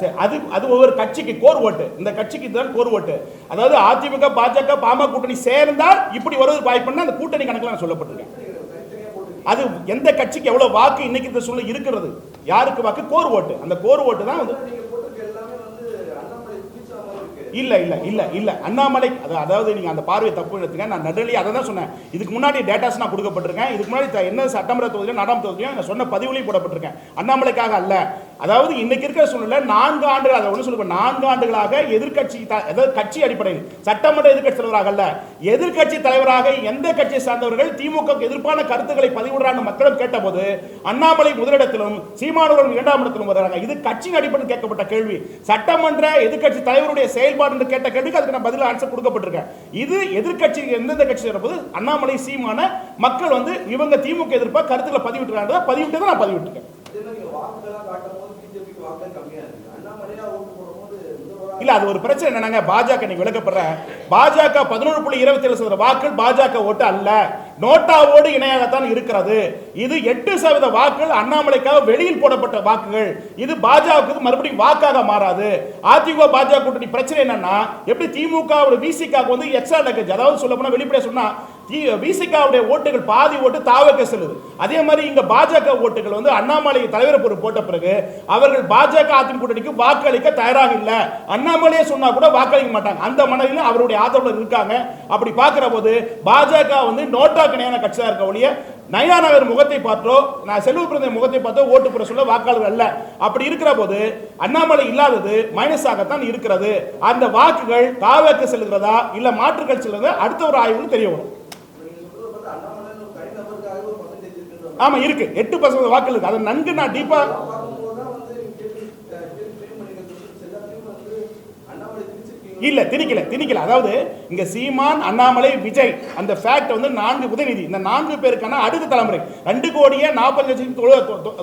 அது அது ஒவ்வொரு கட்சிக்கு கோர் ஓட்டு. இந்த கட்சிக்கு தான் கோர் ஓட்டு. அதாவது அதிமுக பாஜக பாமக கூட்டணி சேர்ந்தால் இப்படி வருவது வாய்ப்புன்னா அந்த கூட்டணி கணக்கில் நான் சொல்லப்பட்டிருக்கேன். அது எந்த கட்சிக்கு எவ்வளவு வாக்கு இன்னைக்கு இந்த சூழ்நிலை இருக்கிறது? யாருக்கு வாக்கு? கோர் ஓட்டு. அந்த கோர் ஓட்டு தான் வந்து இல்ல இல்ல இல்ல இல்ல. அண்ணாமலை அதாவது நீங்க அந்த பார்வை தப்பு எடுத்துங்க நான் நடுலி அதை தான் சொன்னேன். இதுக்கு முன்னாடி டேட்டாஸ் நான் கொடுக்கப்பட்டிருக்கேன். இதுக்கு முன்னாடி என்ன சட்டமன்ற தொகுதியிலும் நாடாம் தொகுதியிலும் நான் சொன்ன பதிவுலையும் போடப்பட்டிருக்கேன். அண்ணாமலைக்காக அல்ல. அதாவது இன்னைக்கு இருக்கிற சூழ்நிலை நான்கு ஆண்டுகள் அதை ஒன்று சொல்லுவேன் நான்கு ஆண்டுகளாக எதிர்க்கட்சி த- அதாவது கட்சி அடிப்படையில் சட்டமன்ற எதிர்க்கட்சி தலைவராக அல்ல எதிர்க்கட்சி தலைவராக எந்த கட்சியை சார்ந்தவர்கள் திமுக எதிர்ப்பான கருத்துக்களை பதிவிடுறான்னு மக்களும் கேட்டபோது அண்ணாமலை முதலிடத்திலும் சீமானவர்கள் இரண்டாம் இடத்திலும் வருகிறாங்க இது கட்சியின் அடிப்படையில் கேட்கப்பட்ட கேள்வி. சட்டமன்ற எதிர்க்கட்சி தலைவருடைய செயல்பாடு என்று கேட்ட கேள்விக்கு அதுக்கு நான் பதில் ஆன்சர் கொடுக்கப்பட்டிருக்கேன். இது எதிர்கட்சி எந்தெந்த கட்சி இருப்பது? அண்ணாமலை சீமான மக்கள் வந்து இவங்க திமுக எதிர்ப்பா கருத்துக்களை பதிவிட்டுறாங்க. பதிவிட்டு நான் பதிவிட்டுருக்கேன். இல்ல அது ஒரு பிரச்சனை என்னன்னாங்க பாஜக நீங்க விளக்கப்படுற பாஜக பதினொன்று புள்ளி இருபத்தி ஏழு சதவீத வாக்குகள் பாஜக ஓட்டு அல்ல. நோட்டாவோடு இணையாகத்தான் இருக்கிறது. இது எட்டு சதவீத வாக்குகள் அண்ணாமலைக்காக வெளியில் போடப்பட்ட வாக்குகள். இது பாஜகவுக்கு மறுபடியும் வாக்காக மாறாது. அதிமுக பாஜக கூட்டணி பிரச்சனை என்னன்னா எப்படி திமுக விசிகாக்கு வந்து எக்ஸ்ட்ரா லக்கேஜ் அதாவது சொல்ல போனா வெளிப்படையா சொன்னா விசிகாவுடைய ஓட்டுகள் பாதி ஓட்டு தாவக்க செல்லுது. அதே மாதிரி இங்க பாஜக ஓட்டுகள் வந்து அண்ணாமலை தலைவர் பொறுப்பு போட்ட பிறகு அவர்கள் பாஜக அதிமுக கூட்டணிக்கு வாக்களிக்க தயாராக இல்லை. அண்ணாமலையே சொன்னா கூட வாக்களிக்க மாட்டாங்க. அந்த மனதில் அவருடைய ஆதரவு இருக்காங்க. அப்படி பார்க்கிற போது பாஜக வந்து நோட்டா கணையான கட்சியா இருக்க ஒழிய நயா நகர் முகத்தை பார்த்தோ நான் செல்வ பிறந்த முகத்தை பார்த்தோ ஓட்டு போட சொல்ல வாக்காளர்கள் அல்ல. அப்படி இருக்கிற போது அண்ணாமலை இல்லாதது மைனஸ் ஆகத்தான் இருக்கிறது. அந்த வாக்குகள் தாவேக்கு செல்கிறதா இல்ல மாற்றுகள் செல்கிறதா அடுத்த ஒரு ஆய்வுன்னு தெரிய வரும். ஆமா இருக்கு. எட்டு பர்சன்ட் வாக்கு இருக்கு. அதை நன்கு நான் டீப்பா இல்ல திணிக்கல திணிக்கல. அதாவது இங்க சீமான் அண்ணாமலை விஜய் அந்த ஃபேக்ட் வந்து நான்கு உதயநிதி. இந்த நான்கு பேருக்கான அடுத்த தலைமுறை. ரெண்டு கோடியே நாற்பது லட்சத்தி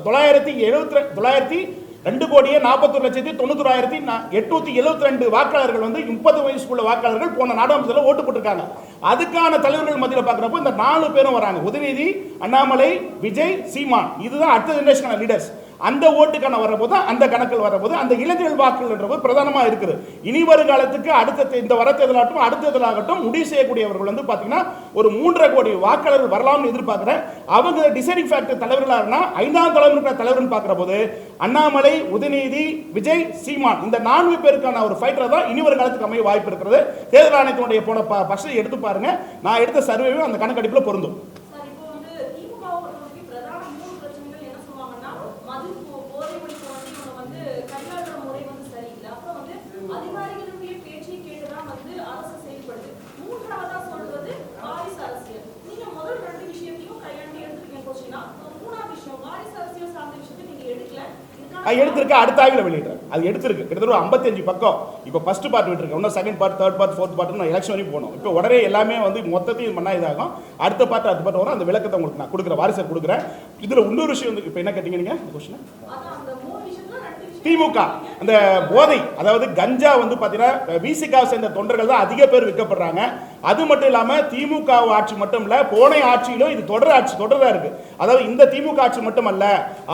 தொள்ளாயிரத்தி எழுபத்தி தொள்ளாயிரத்தி ரெண்டு கோடியே நாற்பத்தொரு லட்சத்தி தொண்ணூத்தொராயிரத்தி எட்நூத்தி எழுபத்தி ரெண்டு வாக்காளர்கள் வந்து முப்பது வயசுக்குள்ள வாக்காளர்கள் போன நாடாளுமன்றத்தில் ஓட்டு போட்டிருக்காங்க. அதுக்கான தலைவர்கள் மத்தியில் பார்க்குறப்போ இந்த நாலு பேரும் வராங்க. உதயநிதி அண்ணாமலை விஜய் சீமான். இதுதான் அடுத்த ஜெனரேஷனான லீடர்ஸ் அந்த ஓட்டுக்கான வரப்போது அந்த கணக்கில் வரப்போது அந்த இளைஞர்கள் வாக்குகள்ன்றது பிரதானமாக இருக்குது. இனி வருகாலத்துக்கு அடுத்த இந்த வர தேர்தலாகட்டும் அடுத்த தேர்தலாகட்டும் முடிவு செய்யக்கூடியவர்கள் வந்து பார்த்தீங்கன்னா ஒரு மூன்றரை கோடி வாக்காளர்கள் வரலாம்னு எதிர்பார்க்குறேன். அவங்க டிசைடிங் ஃபேக்டர் தலைவர்களாக ஐந்தாம் தலைமுறை தலைவர்னு பார்க்குற போது அண்ணாமலை உதயநிதி விஜய் சீமான் இந்த நான்கு பேருக்கான ஒரு ஃபைட்டர் தான் இனி வருகாலத்துக்கு அமைய வாய்ப்பு இருக்கிறது. தேர்தல் ஆணையத்தினுடைய போன பர்சன்ட் எடுத்து பாருங்க. நான் எடுத்த சர்வேவும் அந்த கணக்கெடுப்பில் பொருந்தும் சார் இப்போ வந்து திமுகவை பொறுத்தவரைக்கும் பிரதான மூணு பிரச்சனைகள் என்ன சொல்லுவாங்கன்னா மது போ- போதை ஒழிப்பு வந்து இவங்க வந்து கையாளுற முறை வந்து சரியில்லை அப்புறம் வந்து அதிகாரிகளுடைய பேச்சை கேட்டுதான் வந்து அரசு செயல்படுது மூன்றாவதா சொல்றது வாரிசு அரசியல் நீங்க முதல் ரெண்டு விஷயத்தையும் கையாண்டு எடுத்துருக்கீங்க கோச்சினா மூணாவது விஷயம் வாரிசு அரசியல் சார்ந்த விஷயத்தை நீங்க எடுக்கல இதுக்கான அது எடுத்திருக்க அடுத்த ஆய்வில் வெளியிடுறேன் அது எடுத்திருக்கு. கிட்டத்தட்ட ஒரு 55 பக்கம். இப்போ ஃபஸ்ட் பார்ட் விட்டுருக்கேன். இன்னும் second part third part fourth part நான் எலெக்ஷன் வரைக்கும் போகணும். இப்போ உடனே எல்லாமே வந்து மொத்தத்தையும் பண்ணால் இதாகும். அடுத்த பார்ட் அடுத்த பார்ட் வரும். அந்த விளக்கத்தை உங்களுக்கு நான் கொடுக்குறேன். வாரிசர் கொடுக்குறேன். இதில் இன்னொரு விஷயம் வந்து இப்போ என்ன கேட்டீங்க நீங்கள் கொஸ்டின் அதான் அந்த மூணு விஷயத்துல ரெண்டு விஷயம் திமுக. அந்த போதை அதாவது கஞ்சா வந்து பார்த்தீங்கன்னா விசிகாவை சேர்ந்த தொண்டர்கள் தான் அதிக பேர் விற்கப்படுறாங்க. அது மட்டும் இல்லாமல் திமுக ஆட்சி மட்டும் இல்லை போன ஆட்சியிலும் இது தொடர் ஆட்சி தொடராக இருக்கு. அதாவது இந்த திமுக ஆட்சி மட்டும் அல்ல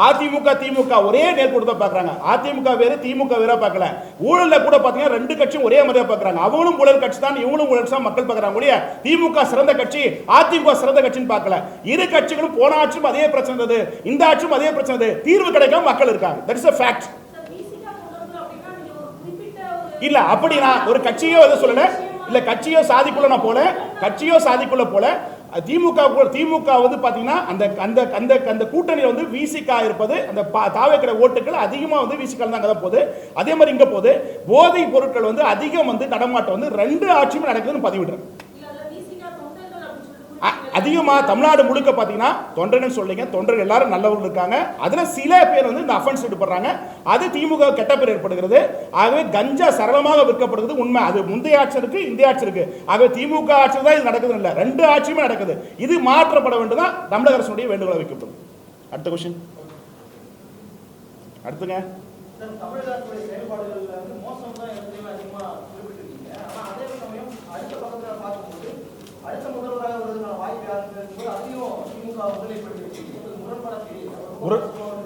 அதிமுக திமுக ஒரே நேர்கூட பார்க்குறாங்க அதிமுக வேறு திமுக வேற பார்க்கல ஊழலில் கூட பார்த்தீங்கன்னா ரெண்டு கட்சியும் ஒரே மாதிரியா பார்க்குறாங்க அவங்களும் ஊழல் கட்சி தான் இவங்களும் ஊழல் தான் மக்கள் பார்க்குறாங்க ஒழிய திமுக சிறந்த கட்சி அதிமுக சிறந்த கட்சின்னு பார்க்கல இரு கட்சிகளும் போன ஆட்சியும் அதே பிரச்சனை இருந்தது இந்த ஆட்சியும் அதே பிரச்சனை தீர்வு கிடைக்காம மக்கள் இருக்காங்க. That is a fact sir Visika தொடர்ந்து அப்படின்னா நீங்க ஒரு குறிப்பிட்ட ஒரு இல்ல அப்படி நான் ஒரு கட்சியோ எதை சொல்லல. இல்ல கட்சியோ சாதிக்குள்ள நான் போல. கட்சியோ சாதிக்குள்ள போல. திமுக திமுக வந்து பாத்தீங்கன்னா அந்த அந்த அந்த அந்த கூட்டணியில வந்து விசிகா இருப்பது அந்த தாவைக்கிற ஓட்டுகள் அதிகமா வந்து விசிகா தான் அங்கே தான் போகுது. அதே மாதிரி இங்க போகுது. போதைப் பொருட்கள் வந்து அதிகம் வந்து நடமாட்டம் வந்து ரெண்டு ஆட்சியுமே நடக்குதுன்னு பதிவிடுறேன் இல்ல அதுல விசிகா தொண்டர்கள் அதிகமாக அ- தமிழ்நாடு முழுக்க பார்த்தீங்கன்னா தொண்டர்கள் சொல்லிங்க தொண்டர்கள் எல்லாரும் நல்லவர்கள் இருக்காங்க. அதில் சில பேர் வந்து இந்த அஃபென்ஸ் ஈடுபடுறாங்க. அது திமுக கெட்ட பேர் ஏற்படுகிறது. ஆகவே கஞ்சா சரளமாக விற்கப்படுகிறது. உண்மை. அது முந்தைய ஆட்சி இருக்கு இந்த ஆட்சி இருக்கு. ஆகவே திமுக ஆட்சி தான் இது நடக்குது இல்லை. ரெண்டு ஆட்சியுமே நடக்குது. இது மாற்றப்பட வேண்டுதான் தமிழக அரசுடைய வேண்டுகோளை வைக்கப்படும். அடுத்த கொஸ்டின் அடுத்துங்க. மோசம் தான் அதே சமயம் அடுத்த பார்க்கும்போது அடுத்த முதல்வராக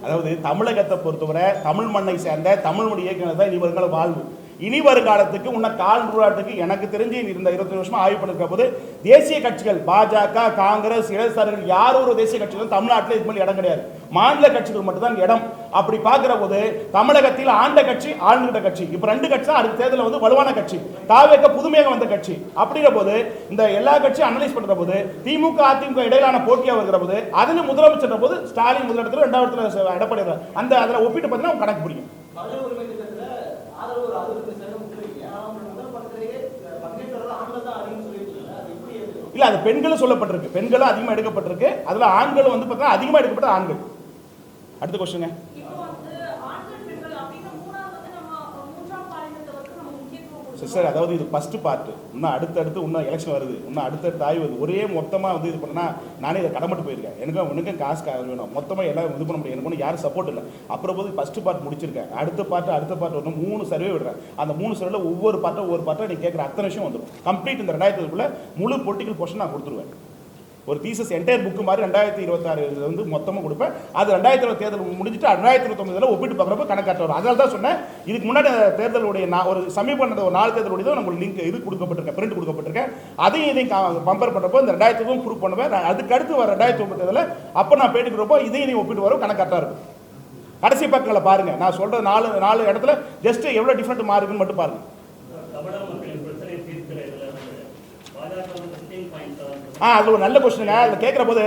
அதாவது தமிழகத்தை பொறுத்தவரை தமிழ் மண்ணை சேர்ந்த தமிழ் மொழி இயக்குனர் தான் இனி வருங்கால வாழ்வு. இனி வருங்காலத்துக்கு உன்ன கால் நூறாட்டுக்கு எனக்கு தெரிஞ்சு இந்த இருபத்தி வருஷமா ஆய்வு பண்ணிருக்க போது தேசிய கட்சிகள் பாஜக காங்கிரஸ் இடதுசாரிகள் யார் ஒரு தேசிய கட்சிகளும் தமிழ்நாட்டில் இது மாதிரி இடம் கிடையாது. மாநில கட்சிகள் மட்டும்தான் இடம். அப்படி பார்க்கிற போது தமிழகத்தில் ஆண்ட கட்சி ஆளுகிட்ட கட்சி. இப்போ ரெண்டு கட்சி தான் அடுத்த தேர்தலில் வந்து வலுவான கட்சி. தாவேக்க புதுமையாக வந்த கட்சி. அப்படிங்கிற போது இந்த எல்லா கட்சியும் அனலைஸ் பண்ணுற போது திமுக அதிமுக இடையிலான போட்டியாக வருகிற போது அதில் முதலமைச்சர் போது ஸ்டாலின் முதலிடத்தில் ரெண்டாவது இடத்துல எடப்பாடி அந்த அதில் ஒப்பிட்டு பார்த்தீங்கன்னா உங்களுக்கு கணக்கு புரியும். அது இல்ல அது பெண்களும் சொல்லப்பட்டிருக்கு. பெண்களும் அதிகமாக எடுக்கப்பட்டிருக்கு. அதுல ஆண்களும் வந்து பார்த்தீங்கன்னா அதிகமாக எடுக்கப்பட்ட ஆண்கள். அடுத்த கொடுக்கணும். சார் அதாவது இது ஃபர்ஸ்ட் பார்ட் இன்னும் அடுத்தடுத்து இன்னும் எலெக்ஷன் வருது. இன்னும் அடுத்தடுத்து ஆய்வு வருது. ஒரே மொத்தமாக வந்து இது பண்ணா நானே இதை கடமைட்டு போயிருக்கேன். எனக்கு உனக்கும் காசு வேணும். மொத்தமாக எல்லாம் இது பண்ண முடியும். எனக்கு ஒன்றும் யாரும் சப்போர்ட் இல்லை. அப்புறம் போது ஃபர்ஸ்ட் பார்ட் முடிச்சிருக்கேன். அடுத்த பார்ட் அடுத்த பார்ட் வரணும் மூணு சர்வே விடுறேன். அந்த மூணு சர்வேல ஒவ்வொரு பார்ட்டும் ஒவ்வொரு பார்ட்டும் நீ கேட்குற அத்தனை விஷயம் வந்துடும் கம்ப்ளீட் இந்த ரெண்டாயிரத்துக்குள்ள முழு பொலிட்டிக்கல் போர்ஷன் நான் கொடுத்துருவேன். ஒரு தீசஸ் என்டையர் புக்கு மாதிரி ரெண்டாயிரத்தி இருபத்தாறு வந்து மொத்தமாக கொடுப்பேன். அது ரெண்டாயிரத்தி இருபது தேர்தல் முடிஞ்சுட்டு ரெண்டாயிரத்தி இருபத்தொம்பதுல ஒப்பிட்டு பார்க்குறப்ப கணக்காட்ட வரும். அதனால தான் சொன்னேன். இதுக்கு முன்னாடி தேர்தலுடைய நான் ஒரு சமீப நடந்த ஒரு நாலு தேர்தலுடைய தான் உங்களுக்கு லிங்க் இது கொடுக்கப்பட்டிருக்கேன் பிரிண்ட் கொடுக்கப்பட்டிருக்கேன். அதையும் இதையும் கம்பேர் பண்ணுறப்போ இந்த ரெண்டாயிரத்துக்கும் ப்ரூவ் பண்ணுவேன். நான் அதுக்கு அடுத்து வர ரெண்டாயிரத்தி ஒன்பது தேர்தலில் அப்போ நான் பேட்டுக்கிறப்போ இதையும் நீ ஒப்பிட்டு வரும் கணக்காட்டாக இருக்கும். கடைசி பக்கங்களை பாருங்கள் நான் சொல்கிற நாலு நாலு இடத்துல ஜஸ்ட் எவ்வளோ டிஃப்ரெண்ட் மாறுக்குன்னு மட்டும் பாருங்கள் தமிழக மக்களின் பிரச்சனை தீர்க்கிற இதுல வந்து பாஜக வந்து சிட்டிங் பாயிண்ட் ஆ அது ஒரு நல்ல கொஸ்டின் அதில் கேட்குற போது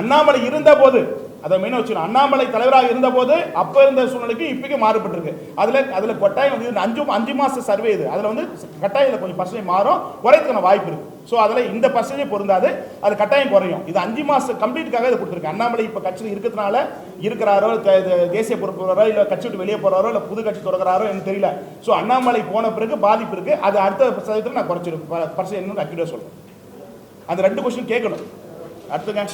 அண்ணாமலை இருந்த போது அதை மெயினாக வச்சுக்கணும். அண்ணாமலை தலைவராக இருந்த போது அப்போ இருந்த சூழ்நிலைக்கு இப்போக்கும் மாறுபட்டிருக்கு. அதில் அதில் கட்டாயம் வந்து அஞ்சு அஞ்சு மாத சர்வே இது. அதில் வந்து கட்டாயத்தில் கொஞ்சம் பர்சன்டேஜ் மாறும் குறையத்துக்கான வாய்ப்பு இருக்குது ஸோ அதில் இந்த பர்சன்டேஜ் பொருந்தாது அது கட்டாயம் குறையும். இது அஞ்சு மாதம் கம்ப்ளீட்டுக்காக இதை கொடுத்துருக்கு. அண்ணாமலை இப்போ கட்சியில் இருக்கிறதுனால இருக்கிறாரோ தேசிய பொறுப்புறாரோ இல்லை கட்சி விட்டு வெளியே போகிறாரோ இல்லை புது கட்சி தொடங்குறாரோ எனக்கு தெரியல. ஸோ அண்ணாமலை போன பிறகு பாதிப்பு இருக்குது அது அடுத்த சதவீதத்தில் நான் குறைச்சிருக்கேன் பர்சன்டேஜ் என்னன்னு அக்யூரேட் சொல்கிறேன் அந்த ரெண்டு கொஸ்டின் கேட்கணும். அடுத்துங்க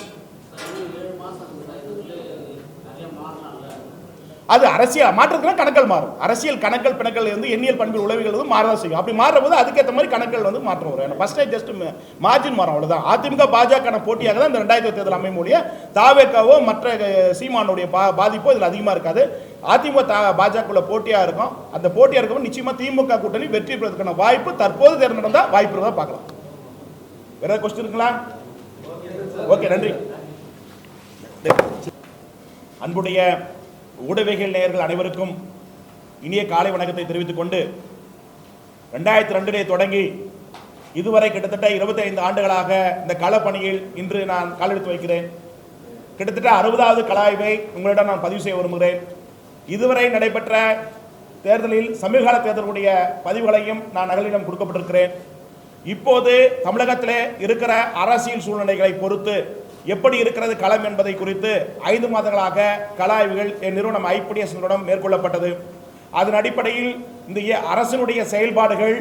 அது அரசியல் மாற்றத்துலாம் கணக்கல் மாறும். அரசியல் கணக்கல் பிணக்கள் வந்து எண்ணியல் பண்புகள் உளவிகள் வந்து மாறதான் செய்யும். அப்படி மாறுற போது அதுக்கேற்ற மாதிரி கணக்கள் வந்து மாற்றம் வரும். ஃபர்ஸ்ட் ஜஸ்ட் மார்ஜின் மாறும் அவ்வளோதான் அதிமுக பாஜக போட்டியாக தான் இந்த ரெண்டாயிரத்தி தேர்தல் அமையும் மொழிய தாவேக்காவோ மற்ற சீமானுடைய பா பாதிப்போ இதில் அதிகமாக இருக்காது. அதிமுக தா பாஜகவுல போட்டியாக இருக்கும். அந்த போட்டியாக இருக்கும் நிச்சயமாக திமுக கூட்டணி வெற்றி பெறதுக்கான வாய்ப்பு தற்போது தேர்தல் வாய்ப்பு இருந்தால் பார்க்கலாம். வேற கொஸ்டின் இருக்குங்களா? ஓகே நன்றி. அன்புடைய ஊடகவியல் நேயர்கள் அனைவருக்கும் இனிய காலை வணக்கத்தை தெரிவித்துக் கொண்டு ரெண்டாயிரத்தி ரெண்டிலே தொடங்கி இதுவரை கிட்டத்தட்ட 25 ஆண்டுகளாக இந்த களப்பணியில் இன்று நான் காலெடுத்து வைக்கிறேன். கிட்டத்தட்ட அறுபதாவது கலாய்வை உங்களிடம் நான் பதிவு செய்ய விரும்புகிறேன். இதுவரை நடைபெற்ற தேர்தலில் சமீபகால தேர்தலுடைய பதிவுகளையும் நான் நகலிடம் கொடுக்கப்பட்டிருக்கிறேன். இப்போது தமிழகத்திலே இருக்கிற அரசியல் சூழ்நிலைகளை பொறுத்து எப்படி இருக்கிறது களம் என்பதை குறித்து ஐந்து மாதங்களாக கலாய்வுகள் என் நிறுவனம் ஐபிடிஎஸ் நிறுவனம் மேற்கொள்ளப்பட்டது. அதன் அடிப்படையில் இந்த அரசினுடைய செயல்பாடுகள்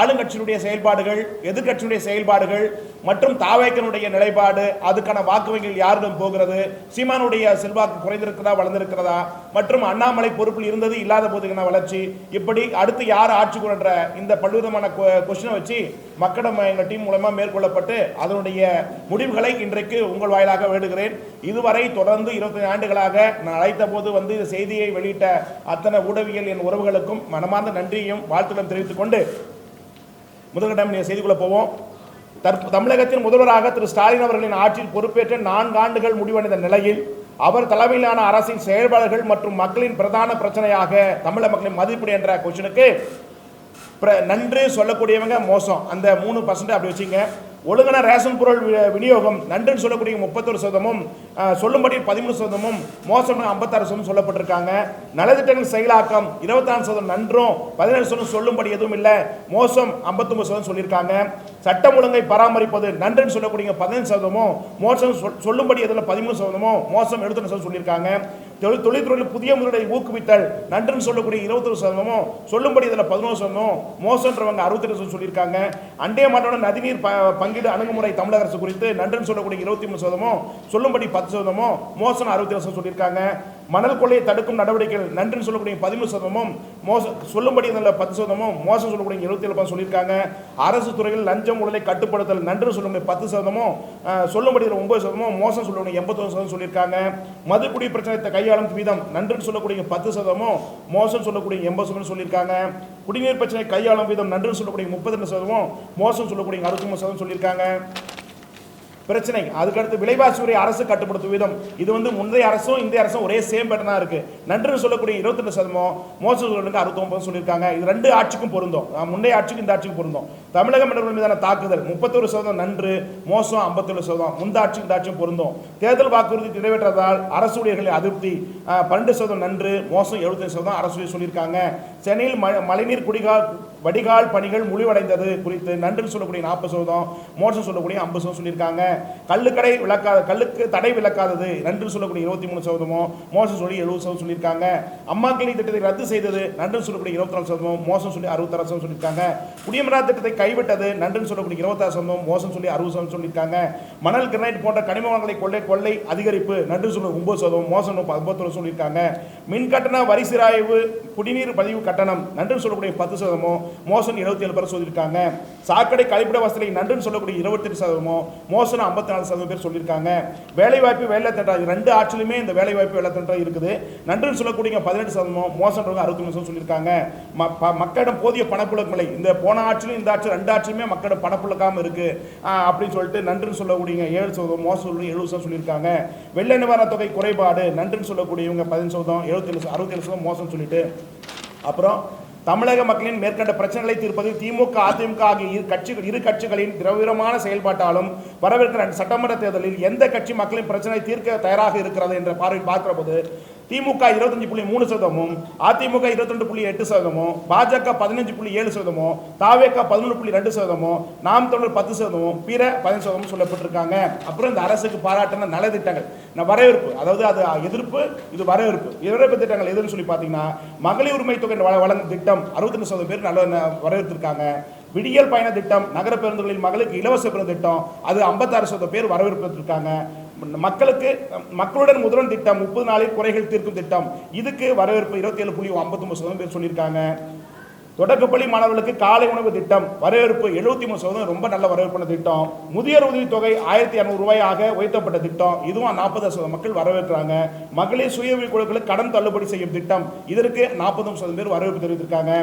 ஆளுங்கட்சியினுடைய செயல்பாடுகள் எதிர்கட்சியினுடைய செயல்பாடுகள் மற்றும் தாவேக்கனுடைய நிலைப்பாடு அதுக்கான வாக்கு வங்கிகள் யாரிடம் போகிறது? சீமானுடைய செல்வாக்கு குறைந்திருக்கிறதா வளர்ந்திருக்கிறதா? மற்றும் அண்ணாமலை பொறுப்பில் இருந்தது இல்லாத போதுக்கான வளர்ச்சி? இப்படி அடுத்து யார் ஆட்சி கொள்கின்ற இந்த பல்விதமான கொஸ்டினை வச்சு மக்களிடம் எங்கள் டீம் மூலமாக மேற்கொள்ளப்பட்டு அதனுடைய முடிவுகளை இன்றைக்கு உங்கள் வாயிலாக வேண்டுகிறேன். இதுவரை தொடர்ந்து இருபத்தி ஆண்டுகளாக நான் அழைத்த போது வந்து செய்தியை வெளியிட்ட அத்தனை ஊடகவியல் என் உறவுகளுக்கும் மனமார்ந்த நன்றியையும் வாழ்த்துடன் தெரிவித்துக் கொண்டு முதல் நீ செய்திக்குள்ள போவோம். தற்ப தமிழகத்தின் முதல்வராக திரு ஸ்டாலின் அவர்களின் ஆட்சியில் பொறுப்பேற்ற நான்கு ஆண்டுகள் முடிவடைந்த நிலையில் அவர் தலைமையிலான அரசின் செயல்பாடுகள் மற்றும் மக்களின் பிரதான பிரச்சனையாக தமிழக மக்களின் மதிப்பீடு என்ற கொஸ்டினுக்கு பிர- நன்று சொல்லக்கூடியவங்க மோசம். அந்த மூணு பர்சன்ட் அப்படி வச்சுங்க ஒழுங்கான ரேஷன் பொருள் வி- விநியோகம் நன்றுன்னு சொல்லக்கூடிய முப்பத்தொரு சதமும் சொல்லும்படி பதிமூணு சதமும் மோசம் ஐம்பத்தாறு சதம் சொல்லப்பட்டிருக்காங்க. நலத்திட்டங்கள் செயலாக்கம் இருபத்தாறு சதம் நன்றும் பதினேழு சதம் சொல்லும்படி எதுவும் இல்லை. மோசம் ஐம்பத்தொம்பது சதம் சொல்லியிருக்காங்க. சட்டம் ஒழுங்கை பராமரிப்பது நன்றுன்னு சொல்லக்கூடிய பதினஞ்சு சதமும் மோசம் சொல்லும்படி எதில் பதிமூணு சதமும் மோசம் எடுத்துன்னு சொல்லியிருக்காங்க. தொழில் தொழில்துறையில் புதிய முதலீடை ஊக்குவித்தல். நன்றுன்னு சொல்லக்கூடிய இருபத்தொரு சதவீதமும் சொல்லும்படி இதில் பதினோரு சதவீதம் மோசன்றவங்க அறுபத்தெட்டு சதவீதம் சொல்லியிருக்காங்க. அண்டே மாட்டோட நதிநீர் ப- பங்கீடு அணுகுமுறை தமிழக அரசு குறித்து நன்றுன்னு சொல்லக்கூடிய இருபத்தி மூணு சதவீதமும் சொல்லும்படி பத்து சதவீதமும் மோசம் அறுபத்தி சதவீதம் சொல்லியிருக்காங்க. மணல் கொள்ளையை தடுக்கும் நடவடிக்கைகள் நன்றின்னு சொல்லக்கூடிய பதிமூணு சதவீதமும் மோசம் சொல்லும்படி நல்ல பத்து சதவீதமும் மோசம் சொல்லக்கூடிய எழுபத்தி ஏழு சொல்லியிருக்காங்க. அரசு துறையில் லஞ்சம் உடலை கட்டுப்படுத்தல் நன்று சொல்லக்கூடிய பத்து சதவீதமும் சொல்லும்படி ஒன்பது சதவீதமும் மோசம் சொல்லக்கூடிய எண்பத்தொன்று சதவீதம் சொல்லியிருக்காங்க. மதுக்குடி பிரச்சனை கையாளும் வீதம் நன்றுன்னு சொல்லக்கூடிய பத்து சதவீதமும் மோசம் சொல்லக்கூடிய எண்பது சதவீதம் சொல்லியிருக்காங்க. குடிநீர் பிரச்சனை கையாளும் வீதம் நன்றுன்னு சொல்லக்கூடிய முப்பத்தி ரெண்டு சதவீதம் மோசம் சொல்லக்கூடிய அறுபத்தி மூணு சதவீதம் சொல்லியிருக்காங்க. பிரச்சனை. அதுக்கடுத்து விலைவாசி உரை அரசு கட்டுப்படுத்தும் விதம். இது வந்து முந்தைய அரசும் இந்திய அரசும் ஒரே சேம் பேட்டனா இருக்கு. நன்றுன்னு சொல்லக்கூடிய இருபத்தெட்டு சதவீதம் மோசம் சொல்லக்கூடிய அறுபத்தொன்பது சொல்லியிருக்காங்க. இது ரெண்டு ஆட்சிக்கும் பொருந்தும். முந்தைய ஆட்சிக்கும் இந்த ஆட்சிக்கும் பொருந்தும். தமிழக மன்னர்கள் மீதான தாக்குதல் முப்பத்தொரு சதவீதம் நன்று மோசம் ஐம்பத்தொரு சதவீதம். முந்த ஆட்சிக்கும் இந்த ஆட்சியும் பொருந்தும். தேர்தல் வாக்குறுதி நிறைவேற்றதால் அரசு ஊழியர்களின் அதிருப்தி பன்னெண்டு சதவீதம் நன்று மோசம் எழுபத்தஞ்சு சதவீதம் அரசு சொல்லியிருக்காங்க. சென்னையில் ம- மழைநீர் குடிகால் வடிகால் பணிகள் முடிவடைந்தது குறித்து நன்று சொல்லக்கூடிய நாற்பது சதவீதம் மோசம் சொல்லக்கூடிய ஐம்பது சதவீதம் சொல்லியிருக்காங்க. கல்லுக்கடை விளக்காத கல்லுக்கு தடை விளக்காதது நன்று சொல்லக்கூடிய இருபத்தி மூணு சதவீதமும் மோசம் சொல்லி எழுபது சதவீதம் சொல்லியிருக்காங்க. அம்மா கிளி திட்டத்தை ரத்து செய்தது நன்று சொல்லக்கூடிய இருபத்தி நாலு சதவீதம் மோசம் சொல்லி அறுபத்தாறு சதவீதம் சொல்லியிருக்காங்க. குடியமரா திட்டத்தை கைவிட்டது நன்றுன்னு சொல்லக்கூடிய இருபத்தாறு சதவீதம் மோசம் சொல்லி அறுபது சதவீதம் சொல்லியிருக்காங்க. மணல் கிரனைட் போன்ற கனிம வளங்களை கொள்ளை கொள்ளை அதிகரிப்பு நன்று சொல்லி ஒன்பது சதவீதம் மோசம் ஐம்பத்தொரு சொல்லியிருக்காங்க. மின் கட்டண வரி சீராய்வு குடிநீர் பதிவு கட்டணம் நன்று சொல்லக்கூடிய பத்து சதவீதமும் மோசம் இருபத்தி ஏழு பேர் சொல்லியிருக்காங்க. சாக்கடை கழிப்பிட வசதி நன்றுன்னு சொல்லக்கூடிய இருபத்தெட்டு சதவீதமும் மோசம் ஐம்பத்தி நாலு சதவீதம் பேர் சொல்லியிருக்காங்க. வேலைவாய்ப்பு வேலை திட்டம் ரெண்டு ஆட்சியிலுமே இந்த வேலைவாய்ப்பு வேலை திட்டம் இருக்குது. நன்றுன்னு சொல்லக்கூடிய பதினெட்டு சதவீதமும் மோசன்றவங்க அறுபத்தி மூணு சொல்லியிருக்காங்க. ம- மக்களிடம் போதிய பணப்புழக்கமில்லை இந்த போன ஆட்சியிலும் இந்த ஆட்சி ரெண்டு ஆட்சியுமே மக்களிடம் பணப்புழக்காம இருக்கு. அப்படின்னு சொல்லிட்டு நன்றுன்னு சொல்லக்கூடிய ஏழு சதவீதம் மோசம் சொல்லி எழுபது சதவீதம் சொல்லியிருக்காங்க. வெள்ள நிவாரண தொகை குறைபாடு நன்றுன்னு சொல்லக்கூடியவங்க பதினஞ்சு சதவீதம் எழுபத்தேழு அறுபத்தேழு சதவீதம் மோசம் சொல்லிட்டு. அப்புறம் தமிழக மக்களின் மேற்கண்ட பிரச்சனைகளை தீர்ப்பதில் திமுக அதிமுக ஆகிய இரு கட்சிகள் இரு கட்சிகளின் திரவிரமான செயல்பாட்டாலும் வரவிருக்கிற சட்டமன்ற தேர்தலில் எந்த கட்சி மக்களின் பிரச்சனை தீர்க்க தயாராக இருக்கிறது என்ற பார்வை பார்க்கிற போது திமுக இருபத்தஞ்சு புள்ளி மூணு சதவீதமும் அதிமுக இருபத்தெண்டு புள்ளி எட்டு சதவீதமும் பாஜக பதினஞ்சு புள்ளி ஏழு சதவீதமும் தாவேக பதினொன்று புள்ளி ரெண்டு சதவீதமும் நாம் தமிழர் பத்து சதவீதமும் பிற பதினஞ்சு சதவீதம் சொல்லப்பட்டிருக்காங்க. அப்புறம் இந்த அரசுக்கு பாராட்டின நலத்திட்டங்கள் நான் வரவேற்பு அதாவது அது எதிர்ப்பு இது வரவேற்பு. வரவேற்பு திட்டங்கள் எதுன்னு சொல்லி பார்த்தீங்கன்னா மகளிர் உரிமை தொகை வழங்கும் திட்டம் அறுபத்தி சதவீதம் பேர் நல்ல வரவேற்றிருக்காங்க. விடியல் பயண திட்டம் நகர பேருந்துகளில் மகளுக்கு இலவச பேருந்து திட்டம் அது ஐம்பத்தாறு சதவீதம் பேர் வரவேற்பிருக்காங்க மக்களுக்கு மக்களுடன் முதல்வன் திட்டம் முப்பது நாளில் குறைகள் தீர்க்கும் திட்டம். இதுக்கு வரவேற்பு இருபத்தி ஏழு புள்ளி ஐம்பத்தொம்பது சதவீதம் பேர் சொல்லியிருக்காங்க. தொடக்கப்பள்ளி மாணவர்களுக்கு காலை உணவு திட்டம் வரவேற்பு எழுபத்தி மூணு சதவீதம் ரொம்ப நல்ல வரவேற்பான திட்டம். முதியோர் உதவித்தொகை ஆயிரத்தி இரநூறு ரூபாயாக உயர்த்தப்பட்ட திட்டம். இதுவும் நாற்பது சதவீதம் மக்கள் வரவேற்கிறாங்க. மகளிர் சுய உதவி குழுக்களுக்கு கடன் தள்ளுபடி செய்யும் திட்டம். இதற்கு நாற்பது சதவீதம் பேர் வரவேற்பு தெரிவித்திருக்காங்க.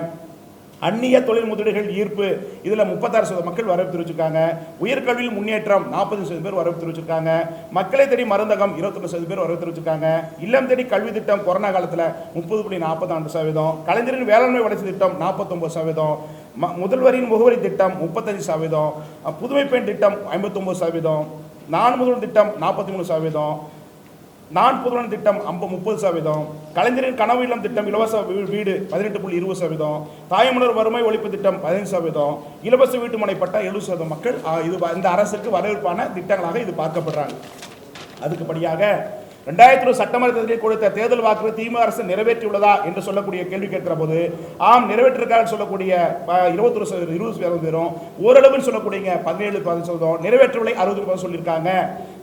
அந்நிய தொழில் முதலீடுகள் ஈர்ப்பு. இதில் முப்பத்தாறு சதவீதம் மக்கள் வரவு தெரிவிச்சிருக்காங்க. உயர்கல்வியில் முன்னேற்றம் நாற்பது சதவீதம் பேர் வரவு தெரிவிச்சிருக்காங்க. மக்களை தேடி மருந்தகம் இருபத்தொன்று சதவீதம் பேர் வரவு தெரிவிச்சிருக்காங்க. இல்லம் தேடி கல்வி திட்டம் கொரோனா காலத்தில் முப்பது புள்ளி நாற்பத்தாண்டு சதவீதம். கலைஞரின் வேளாண்மை வளர்ச்சி திட்டம் நாற்பத்தொம்பது சதவீதம். ம- முதல்வரின் முகவரி திட்டம் முப்பத்தஞ்சு சதவீதம். புதுமை பெண் திட்டம் ஐம்பத்தொம்பது சதவீதம். நான் முதல் திட்டம் நாற்பத்தி மூணு சதவீதம். நான் புதுவன் திட்டம் ஐம்ப முப்பது சதவீதம். கலைஞரின் கனவு இல்லம் திட்டம் இலவச வீடு பதினெட்டு புள்ளி இருபது சதவீதம். தாயமுனர் வறுமை ஒழிப்பு திட்டம் பதினைந்து சதவீதம். இலவச வீட்டு மனை பட்டா எழுபது சதவீதம். மக்கள் இது இந்த அரசுக்கு வரவேற்பான திட்டங்களாக இது பார்க்கப்படுறாங்க. அதுக்குப்படியாக ரெண்டாயிரத்தி சட்டமன்ற தேர்தலில் கொடுத்த தேர்தல் வாக்கு திமுக அரசு நிறைவேற்றியுள்ளதா என்று சொல்லக்கூடிய கேள்வி கேட்கிற போது ஆம் நிறைவேற்றிருக்காங்க சொல்லக்கூடிய இருபத்தொரு சதவீதம் இருபது சதவீதம் ஓரளவுன்னு சொல்லக்கூடிய பதினேழு பதினஞ்சு சதவீதம். நிறைவேற்றவில்லை அறுபது பர்சன்ட் சொல்லியிருக்காங்க.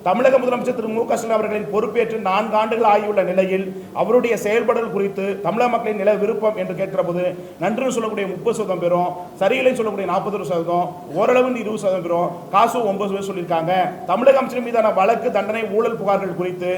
தமிழக முதலமைச்சர் திரு மு க ஸ்டாலின் அவர்களின் பொறுப்பேற்று நான்கு ஆண்டுகள் ஆகியுள்ள நிலையில் அவருடைய செயல்பாடுகள் குறித்து தமிழக மக்களின் நில விருப்பம் என்று கேட்கிற போது நன்றுன்னு சொல்லக்கூடிய முப்பது சதவீதம் பேரும் சரியில்லைன்னு சொல்லக்கூடிய நாற்பத்தொரு சதவீதம் ஓரளவு இருபது சதவீதம் பெறும் காசு ஒன்பது சதவீதம் சொல்லியிருக்காங்க. தமிழக அமைச்சர் மீதான வழக்கு தண்டனை ஊழல் புகார்கள் குறித்து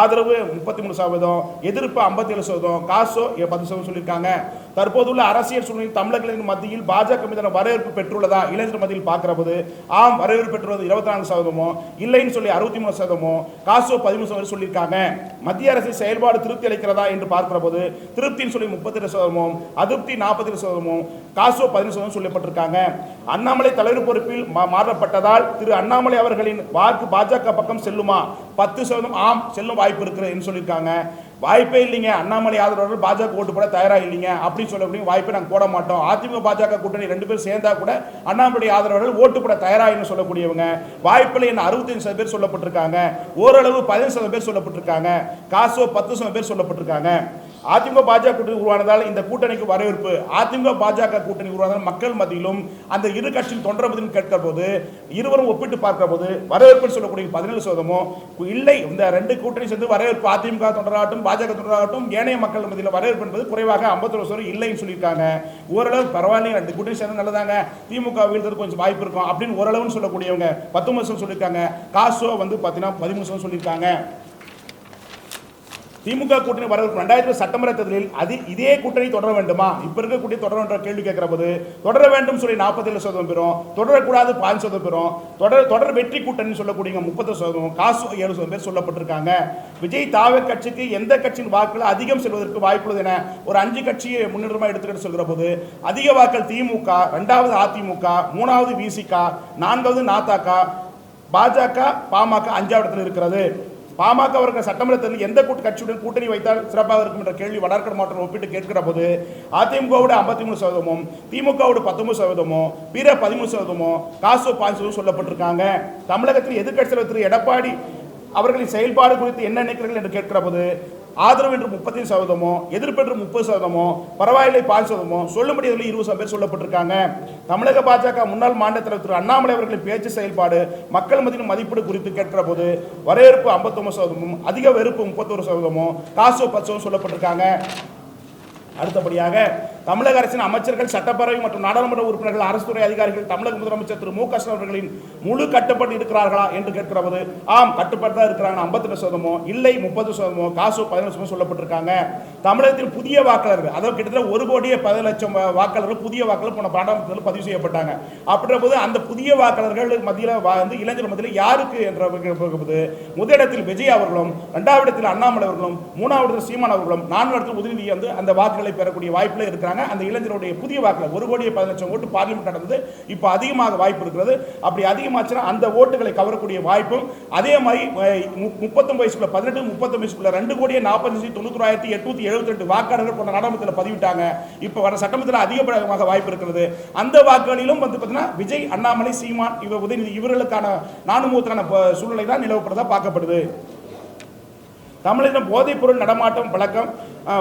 ஆதரவு முப்பத்தி மூணு சதவீதம் எதிர்ப்பு ஐம்பத்தி ஏழு சதவீதம் காசோ பத்து சதவீதம் சொல்லியிருக்காங்க. தற்போதுள்ள அரசியல் சூழ்நிலையில் தமிழர்களின் மத்தியில் பாஜக மீதான வரவேற்பு பெற்றுள்ளதா? இளைஞர் மத்தியில் பார்க்கிற போது ஆம் வரவேற்பு பெற்றுள்ளது இருபத்தி நான்கு சதவீதமோ இல்லைன்னு சொல்லி அறுபத்தி மூணு சதவீதமோ காசோ பதிமூணு சதவீதம் சொல்லியிருக்காங்க. மத்திய அரசின் செயல்பாடு திருப்தி அளிக்கிறதா என்று பார்க்கிற போது திருப்தின்னு சொல்லி முப்பத்தி ரெண்டு சதவீதமும் அதிருப்தி நாற்பத்தி ரெண்டு சதவீதமும் காசோ பதினஞ்சு சதவீதம் சொல்லப்பட்டிருக்காங்க. அண்ணாமலை தலைவர் பொறுப்பில் மா- மாற்றப்பட்டதால் திரு அண்ணாமலை அவர்களின் வாக்கு பாஜக பக்கம் செல்லுமா? பத்து சதவீதம் ஆம் செல்லும் வாய்ப்பு இருக்கிறது என்று சொல்லியிருக்காங்க. வாய்ப்பே இல்லைங்க. அண்ணாமலை ஆதரவாளர்கள் பாஜக ஓட்டு போட தயாராக இல்லைங்க அப்படின்னு சொல்லக்கூடிய வாய்ப்பை நாங்கள் போட மாட்டோம். அதிமுக பாஜக கூட்டணி ரெண்டு பேரும் சேர்ந்தா கூட அண்ணாமலை ஆதரவாளர்கள் ஓட்டு போட தயாராகனு சொல்லக்கூடியவங்க. வாய்ப்பில் என்ன அறுபத்தஞ்சு சதவீதம் பேர் சொல்லப்பட்டிருக்காங்க. ஓரளவு பதினஞ்சு சதவீதம் பேர் சொல்லப்பட்டிருக்காங்க. காசோ பத்து சதவீதம் பேர் சொல்லப்பட்டிருக்காங்க. அதிமுக பாஜக கூட்டணி உருவானதால் இந்த கூட்டணிக்கு வரவேற்பு அதிமுக பாஜக கூட்டணி உருவானதால் மக்கள் மத்தியிலும் அந்த இரு கட்சியின் தொண்டரபதியும் கேட்கிற போது இருவரும் ஒப்பிட்டு பார்க்கிற போது வரவேற்பு சொல்லக்கூடிய பதினேழு சதமோ இல்லை. இந்த ரெண்டு கூட்டணி சேர்ந்து வரவேற்பு அதிமுக தொண்டராகட்டும் பாஜக தொண்டராகட்டும் ஏனைய மக்கள் மத்தியில் வரவேற்பு என்பது குறைவாக ஐம்பத்தொரு சதவீதம் இல்லைன்னு சொல்லியிருக்காங்க. ஓரளவு பரவாயில்லைங்க ரெண்டு கூட்டணி சேர்ந்து நல்லதாங்க. திமுக வீழ்த்தது கொஞ்சம் வாய்ப்பு இருக்கும் அப்படின்னு ஓரளவுன்னு சொல்லக்கூடியவங்க பத்தொன்பது சதவீதம் சொல்லியிருக்காங்க. காசோ வந்து பார்த்தீங்கன்னா பதிமூணு சதவீதம் சொல்லியிருக்காங்க. திமுக கூட்டணி வரவிருக்கும் ரெண்டாயிரத்தி சட்டமன்ற தேர்தலில் அது இதே கூட்டணி தொடர வேண்டுமா? இப்ப இருக்க கூட்டணி தொடர என்ற கேள்வி கேட்கிற போது தொடர வேண்டும் சொல்லி நாற்பத்தேழு சதவீதம் பெறும் தொடரக்கூடாது பாஞ்சு சதவீதம் பெறும் தொடர் தொடர் வெற்றி கூட்டணி சொல்லக்கூடிய முப்பது சதவீதம் காசு ஏழு சதவீதம் பேர் சொல்லப்பட்டிருக்காங்க. விஜய் தாவ கட்சிக்கு எந்த கட்சியின் வாக்குகள் அதிகம் செல்வதற்கு வாய்ப்புள்ளது என ஒரு அஞ்சு கட்சியை முன்னுரிமை எடுத்துக்கிட்டு சொல்கிற போது அதிக வாக்கள் திமுக ரெண்டாவது அதிமுக மூணாவது விசிக நான்காவது நாத்தாக்கா பாஜக பாமக அஞ்சாவது இடத்தில் இருக்கிறது. பாமக அவர்கள் சட்டமன்ற தேர்தலில் எந்த கூட்டு கட்சியுடன் கூட்டணி வைத்தால் சிறப்பாக இருக்கும் என்ற கேள்வி வடர்க்கட மாவட்டம் ஒப்பிட்டு கேட்கிற போது அதிமுகவோட ஐம்பத்தி மூணு சதவீதமும் திமுகவோட பத்தொன்பது சதவீதமும் பிற பதிமூணு சதவீதமும் காசு பாஞ்சதும் சொல்லப்பட்டிருக்காங்க. தமிழகத்தில் எதிர்க்கட்சி தலைவர் திரு. எடப்பாடி அவர்களின் செயல்பாடு குறித்து என்ன நினைக்கிறீர்கள் என்று கேட்கிற போது ஆதரவு என்று முப்பத்தஞ்சு சதவீதமோ எதிர்ப்பு என்று முப்பது சதவீதமோ பரவாயில்லை பாஞ்சு சதவீதமோ சொல்லும்படி இருபது சதவீதம் பேர் சொல்லப்பட்டிருக்காங்க. தமிழக பாஜக முன்னாள் மாநில தலைவர் திரு அண்ணாமலை அவர்களின் பேச்சு செயல்பாடு மக்கள் மத்தியில் மதிப்பீடு குறித்து கேட்ட போது வரவேற்பு ஐம்பத்தொம்பது சதவீதமும் அதிக வெறுப்பு முப்பத்தொரு சதவீதமும் காசு பச்சவும் சொல்லப்பட்டிருக்காங்க. அடுத்தபடியாக தமிழக அரசின் அமைச்சர்கள் சட்டப்பேரவை மற்றும் நாடாளுமன்ற உறுப்பினர்கள் அரசு துறை அதிகாரிகள் தமிழக முதலமைச்சர் திரு மு க ஸ்டாலின் அவர்களின் முழு கட்டுப்பாடு இருக்கிறார்களா என்று கேட்கிற போது ஆம் கட்டுப்பாடு தான் இருக்கிறாங்க. ஐம்பத்தி சதமோ இல்லை முப்பது சதமோ காசு பதினெட்டு சதவீதம் சொல்லப்பட்டிருக்காங்க. தமிழகத்தில் புதிய வாக்காளர்கள் அதாவது கிட்டத்தட்ட ஒரு கோடியே பதினேழு லட்சம் வாக்காளர்கள் புதிய வாக்காளர் போன பாடாமத்தில் பதிவு செய்யப்பட்டாங்க. அப்படின்ற போது அந்த புதிய வாக்காளர்கள் மத்தியில் வந்து இளைஞர் மத்தியில் யாருக்கு என்ற போது முதலிடத்தில் விஜய் அவர்களும் இரண்டாவது இடத்தில் அண்ணாமலை அவர்களும் மூணாவது இடத்தில் சீமான் அவர்களும் நான்கு இடத்தில் உதவி வந்து அந்த வாக்குகளை பெறக்கூடிய வாய்ப்பில் இருக்கிறாங்க. அந்த இளைஞருடைய புதிய வாக்குகள் ஒரு கோடியே பதினஞ்சு லட்சம் ஓட்டு பார்லிமெண்ட் நடந்தது. இப்போ அதிகமாக வாய்ப்பு இருக்கிறது. அப்படி அதிகமாச்சுன்னா அந்த ஓட்டுகளை கவரக்கூடிய வாய்ப்பும் அதே மாதிரி முப்பத்தொன்பது வயசுக்குள்ள பதினெட்டு முப்பத்தொன்பது வயசுக்குள்ள ரெண்டு கோடியே நாற்பத்தஞ்சு தொண்ணூறாயிரத்தி எட்நூத்தி எழுபத்தி ரெண்டு வாக்காளர்கள் போன நாடாளுமன்றத்தில் பதிவிட்டாங்க. இப்போ வர சட்டமன்றத்தில் அதிகபட்சமாக வாய்ப்பு இருக்கிறது. அந்த வாக்குகளிலும் வந்து பார்த்தீங்கன்னா விஜய் அண்ணாமலை சீமான் இவர் உதயநிதி இவர்களுக்கான நானுமுகத்துக்கான சூழ்நிலை தான் நிலவப்படுறதா பார்க்கப்படுது. தமிழகம் போதைப்பொருள் நடமாட்டம் பழக்கம்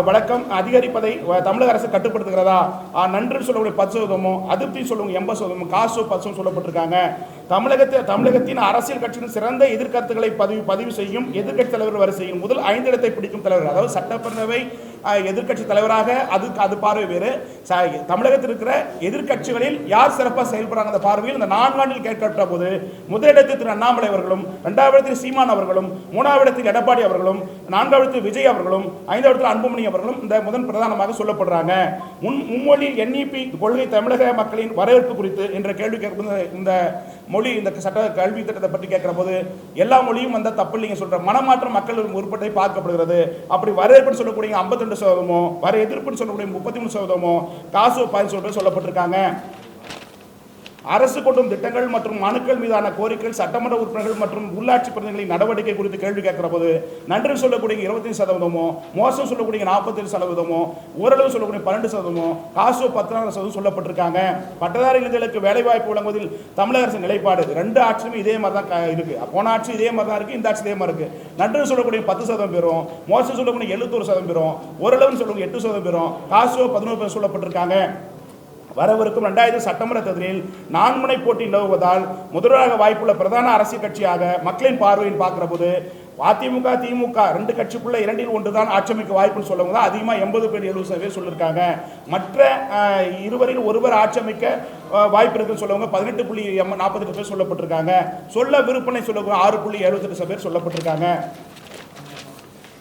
வழக்கம் அதிகரிப்பதை தமிழக அரசு கட்டுப்படுத்துகிறதா? அஹ், சொல்லக்கூடிய பத்து சதவீதமும் அதிருப்தி சொல்லுவாங்க எண்பது சதவீதமும் காசு பத்து சொல்லப்பட்டிருக்காங்க. தமிழகத்தில் தமிழகத்தின் அரசியல் கட்சியின் சிறந்த எதிர்கருத்துக்களை பதிவு பதிவு செய்யும் எதிர்க்கட்சி தலைவர் வரிசையில் முதல் ஐந்து இடத்தை பிடிக்கும் தலைவர் அதாவது சட்டப்பேரவை எதிர்கட்சி எதிர்க்கட்சி தலைவராக அது அது பார்வை வேறு. தமிழகத்தில் இருக்கிற எதிர்க்கட்சிகளில் யார் சிறப்பாக செயல்படுறாங்க அந்த பார்வையில் இந்த நான்காண்டில் கேட்கப்பட்ட போது முதலிடத்தில் திரு அண்ணாமலை அவர்களும் இரண்டாவது இடத்தில் சீமான் அவர்களும் மூணாவது இடத்தில் எடப்பாடி அவர்களும் நான்காவது இடத்தில் விஜய் அவர்களும் ஐந்தாவது இடத்தில் அன்புமணி அவர்களும் இந்த முதன் பிரதானமாக சொல்லப்படுறாங்க. முன் மும்மொழி என்இபி கொள்கை தமிழக மக்களின் வரவேற்பு குறித்து என்ற கேள்வி கேட்கும் இந்த மொழி இந்த சட்ட கல்வி திட்டத்தை பற்றி கேட்குற போது எல்லா மொழியும் வந்தால் தப்பு இல்லைங்க சொல்ற மனமாற்றம் மக்கள் உற்பத்தி பார்க்கப்படுகிறது. அப்படி வரவேற்புன்னு சொல்லக்கூடிய ஐம்பத்தி ரெண்டு சதவீதமோ வர எதிர்ப்புன்னு சொல்லக்கூடிய முப்பத்தி மூணு சதவீதமோ காசு பாயிண்ட் சொல்லிட்டு சொல்லப்பட்டிருக்காங்க. அரசு கொண்டும் திட்டங்கள் மற்றும் மனுக்கள் மீதான கோரிக்கைகள் சட்டமன்ற உறுப்பினர்கள் மற்றும் உள்ளாட்சி பிரதிநிதிகளின் நடவடிக்கை குறித்து கேள்வி கேட்கிற போது நன்றி சொல்லக்கூடிய இருபத்தஞ்சு சதவீதமோ மோசம் சொல்லக்கூடிய நாற்பத்தஞ்சு சதவீதமோ ஓரளவு சொல்லக்கூடிய பன்னெண்டு சதவீதமோ காசு பத்தாறு சதவீதம் சொல்லப்பட்டிருக்காங்க. பட்டதாரி இளைஞர்களுக்கு வேலைவாய்ப்பு வழங்குவதில் தமிழக அரசின் நிலைப்பாடு. ரெண்டு ஆட்சியுமே இதே மாதிரி தான் க- இருக்கு. போன ஆட்சி இதே மாதிரி தான் இருக்கு இந்த ஆட்சி இதே மாதிரி இருக்கு. நன்றி சொல்லக்கூடிய பத்து சதவீதம் பேரும் மோசம் சொல்லக்கூடிய எழுபத்தொரு சதவீதம் பேரும் ஓரளவு சொல்லக்கூடிய எட்டு சதவீதம் பேரும் காசு பதினோரு பேர் சொல்லப்பட்டிருக்காங்க. வரவிருக்கும் ரெண்டாயிரத்தி சட்டமன்ற தேர்தலில் நான்முனை போட்டி நிலவுவதால் முதல்வராக வாய்ப்புள்ள பிரதான அரசியல் கட்சியாக மக்களின் பார்வையில் பார்க்குற போது அதிமுக திமுக ரெண்டு கட்சிக்குள்ள இரண்டில் ஒன்று தான் ஆட்சியமைக்க வாய்ப்புன்னு சொல்லவங்க தான் அதிகமாக எண்பது பேர் எழுபது சதவீதம் சொல்லியிருக்காங்க. மற்ற இருவரில் ஒருவர் ஆட்சியமைக்க வாய்ப்பு இருக்குன்னு சொல்லவங்க பதினெட்டு புள்ளி எம் நாற்பத்தெட்டு பேர் சொல்லப்பட்டிருக்காங்க. சொல்ல விருப்பனை சொல்லவங்க ஆறு புள்ளி எழுபத்தெட்டு பேர் சொல்லப்பட்டிருக்காங்க.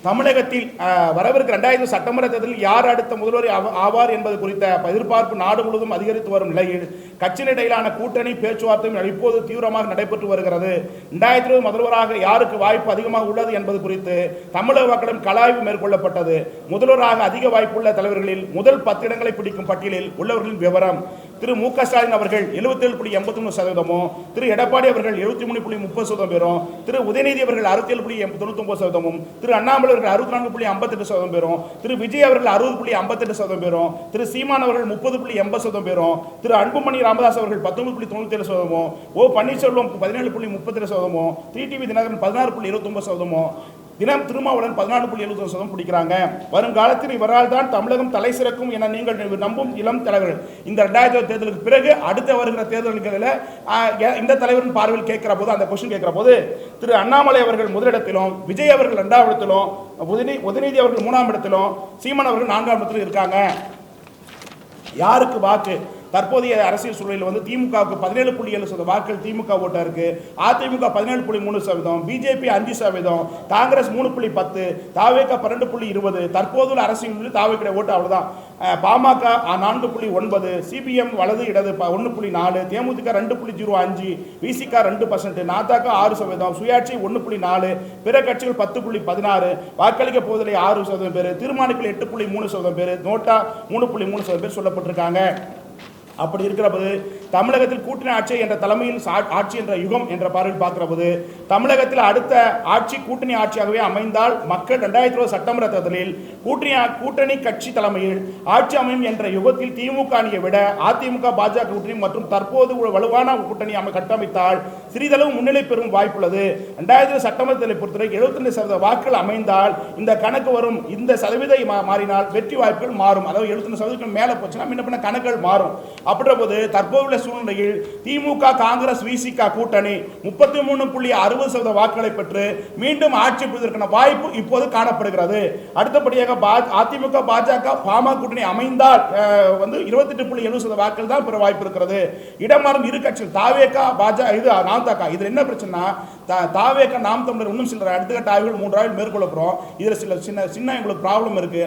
தமிழகத்தில் அஹ், வரவிருக்கிற ரெண்டாயிரத்தி சட்டமன்ற தேர்தலில் யார் அடுத்த முதல்வர் ஆவார் என்பது குறித்த எதிர்பார்ப்பு நாடு முழுவதும் அதிகரித்து வரும் நிலையில் கட்சியினிடையிலான கூட்டணி பேச்சுவார்த்தையும் இப்போது தீவிரமாக நடைபெற்று வருகிறது. ரெண்டாயிரத்தி இருபது முதல்வராக யாருக்கு வாய்ப்பு அதிகமாக உள்ளது என்பது குறித்து தமிழக மக்களிடம் கலாய்வு மேற்கொள்ளப்பட்டது. முதல்வராக அதிக வாய்ப்புள்ள தலைவர்களில் முதல் பத்து இடங்களை பிடிக்கும் பட்டியலில் உள்ளவர்களின் விவரம். திரு மு க ஸ்டாலின் அவர்கள் எழுபத்தேழு புள்ளி எண்பத்தி மூணு சதவீதமும் திரு எடப்பாடி அவர்கள் எழுபத்தி மூணு புள்ளி முப்பது சதவீதம் பேரும் திரு உதயநிதி அவர்கள் அறுபத்தேழு புள்ளி தொண்ணூத்தொம்பது சதவீதமும் திரு அண்ணாமலை அவர்கள் அறுபத்தி நான்கு புள்ளி ஐம்பத்தெட்டு சதவீதம் பேரும் திரு விஜய் அவர்கள் அறுபது புள்ளி ஐம்பத்தெட்டு சதவீதம் பேரும் திரு சீமான் அவர்கள் முப்பது புள்ளி எண்பது சதவீதம் பேரும் திரு அன்புமணி ராமதாஸ் அவர்கள் பத்தொன்பது புள்ளி தொண்ணூத்தி ஏழு சதவீதமும் ஓ பன்னீர்செல்வம் பதினேழு புள்ளி முப்பத்தி ஏழு சதவீதமும் டி டிவி தினகரன் பதினாறு புள்ளி இருபத்தொன்பது சதவீதமும் தினம் திருமாவளன் பதினாலு புள்ளி எழுபது சதவீதம் பிடிக்கிறாங்க. வருங்காலத்தில் இவரால் தான் தமிழகம் தலை சிறக்கும் என நீங்கள் நம்பும் இளம் தலைவர்கள். இந்த ரெண்டாயிரத்தி தேர்தலுக்கு பிறகு அடுத்த வருகிற தேர்தல்களில் இந்த தலைவரின் பார்வையில் கேட்கிற போது அந்த கொஸ்டின் கேட்கிற போது திரு அண்ணாமலை அவர்கள் முதலிடத்திலும் விஜய் அவர்கள் இரண்டாம் இடத்திலும் உதயநிதி உதயநிதி அவர்கள் மூணாம் இடத்திலும் சீமான் அவர்கள் நான்காம் இடத்திலும் இருக்காங்க. யாருக்கு வாக்கு? தற்போதைய அரசியல் சூழலில் வந்து திமுகவுக்கு பதினேழு புள்ளி ஏழு சதவீதம் வாக்கள் திமுக ஓட்டா இருக்கு. அதிமுக பதினேழு புள்ளி மூணு சதவீதம் பிஜேபி அஞ்சு சதவீதம் காங்கிரஸ் மூணு புள்ளி பத்து தாவேக பன்னெண்டு புள்ளி இருபது தற்போதுள்ள அரசியல் தாவேக்கிற ஓட்டு அவ்வளோதான் பாமக நான்கு புள்ளி ஒன்பது சிபிஎம் வலது இடது ஒன்று புள்ளி நாலு தேமுதிக ரெண்டு புள்ளி ஜீரோ அஞ்சு விசிகா ரெண்டு பர்சன்ட் நாதாக்க ஆறு சதவீதம் சுயாட்சி ஒன்று புள்ளி நாலு பிற கட்சிகள் பத்து புள்ளி பதினாறு வாக்களிக்க போவதில்லை ஆறு சதவீதம் பேர் தீர்மானிப்பில் எட்டு புள்ளி மூணு சதவீதம் பேர் நோட்டா மூணு புள்ளி மூணு சதவீதம் பேர் சொல்லப்பட்டிருக்காங்க. அப்படி இருக்கிற போது தமிழகத்தில் கூட்டணி ஆட்சி என்ற தலைமையில் ஆட்சி என்ற யுகம் என்ற பார்வையில் பார்க்கிற போது தமிழகத்தில் அடுத்த ஆட்சி கூட்டணி ஆட்சியாகவே அமைந்தால் மக்கள் ரெண்டாயிரத்தி இருபது சட்டமன்ற தேர்தலில் கூட்டணி கூட்டணி கட்சி தலைமையில் ஆட்சி அமையும் என்ற யுகத்தில் திமுக அணியை விட அதிமுக பாஜக கூட்டணி மற்றும் தற்போது வலுவான கூட்டணி அமை கட்டமைத்தால் சிறிதளவு முன்னிலை பெறும் வாய்ப்புள்ளது ரெண்டாயிரத்தி சட்டமன்ற தேர்தலை பொறுத்தவரை எழுபத்தி சதவீத வாக்குகள் அமைந்தால் இந்த கணக்கு வரும். இந்த சதவீதம் மாறினால் வெற்றி வாய்ப்புகள் மாறும். அதாவது எழுபத்தி சதவீதம் மேலே போச்சுன்னா முன்ன பின்ன கணக்குகள் மாறும். அப்படின்ற போது தற்போது சூழ்நிலையில் திமுக காங்கிரஸ் விசிக கூட்டணி முப்பத்தி மூணு புள்ளி அறுபது சதவீத வாக்குகளை பெற்று மீண்டும் ஆட்சி புரிவதற்கான வாய்ப்பு இப்போது காணப்படுகிறது. அடுத்தபடியாக அதிமுக பாஜக பாமக கூட்டணி அமைந்தால் அஹ், வந்து இருபத்தெட்டு புள்ளி எழுபது சதவீத வாக்குகள் தான் பெற வாய்ப்பு இருக்கிறது. இடமாறும் இரு கட்சிகள் தாவேகா பாஜக இது நாம்தாக்கா. இதுல என்ன பிரச்சனைனா தாவேகா நாம் தமிழர் இன்னும் சில அடுத்தகட்ட ஆய்வுகள் மூன்று ஆய்வு மேற்கொள்ள போறோம் இதுல சில சின்ன சின்ன எங்களுக்கு ப்ராப்ளம் இருக்கு.